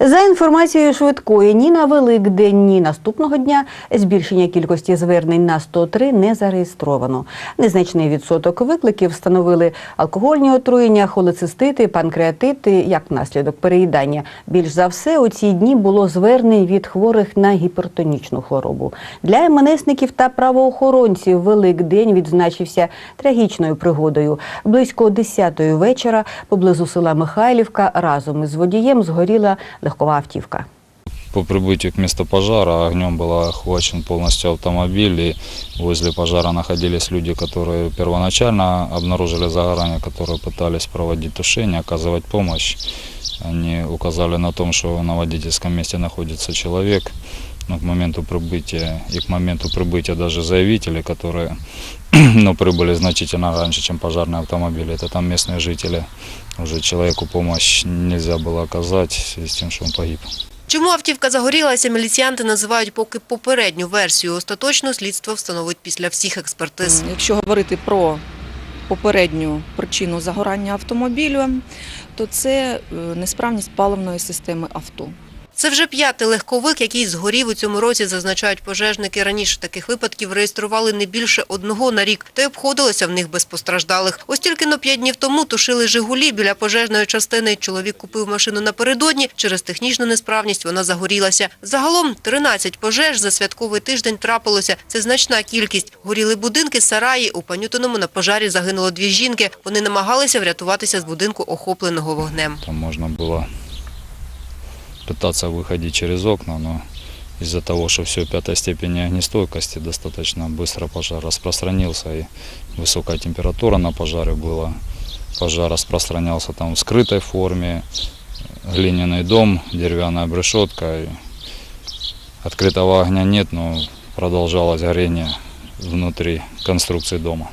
За інформацією швидкої, ні на Великдень, ні наступного дня збільшення кількості звернень на 103 не зареєстровано. Незначний відсоток викликів встановили алкогольні отруєння, холецистити, панкреатити як наслідок переїдання. Більш за все у ці дні було звернень від хворих на гіпертонічну хворобу. Для МНСників та правоохоронців Великдень відзначився трагічною пригодою. Близько 10-ї вечора поблизу села Михайлівка разом із водієм згоріла легкова автівка. По прибытию к месту пожара огнем был охвачен полностью автомобиль, и возле пожара находились люди, которые первоначально обнаружили загорание, которые пытались проводить тушение, оказывать помощь. Они указали на том, что на водительском месте находится человек, но к моменту прибытия и к моменту прибытия даже заявители, которые ну, прибыли значительно раньше, чем пожарные автомобили, это там местные жители, уже человеку помощь нельзя было оказать в связи с тем, что он погиб. Чому автівка загорілася, міліціянти називають поки попередню версію. Остаточно слідство встановить після всіх експертиз. Якщо говорити про попередню причину загорання автомобілю, то це е, несправність паливної системи авто. Це вже п'ятий легковик, який згорів у цьому році, зазначають пожежники. Раніше таких випадків реєстрували не більше одного на рік, та й обходилося в них без постраждалих. Ось тільки на п'ять днів тому тушили «Жигулі» біля пожежної частини. Чоловік купив машину напередодні. Через технічну несправність вона загорілася. Загалом 13 пожеж за святковий тиждень трапилося. Це значна кількість. Горіли будинки, сараї. У Панютиному на пожарі загинуло дві жінки. Вони намагалися врятуватися з будинку, охопленого вогнем. Там можно было пытаться выходить через окна, но из-за того, что все пятой степени огнестойкости, достаточно быстро пожар распространился и высокая температура на пожаре была. Пожар распространялся там в скрытой форме, глиняный дом, деревянная решетка. И Открытого огня нет, но продолжалось горение внутри конструкции дома.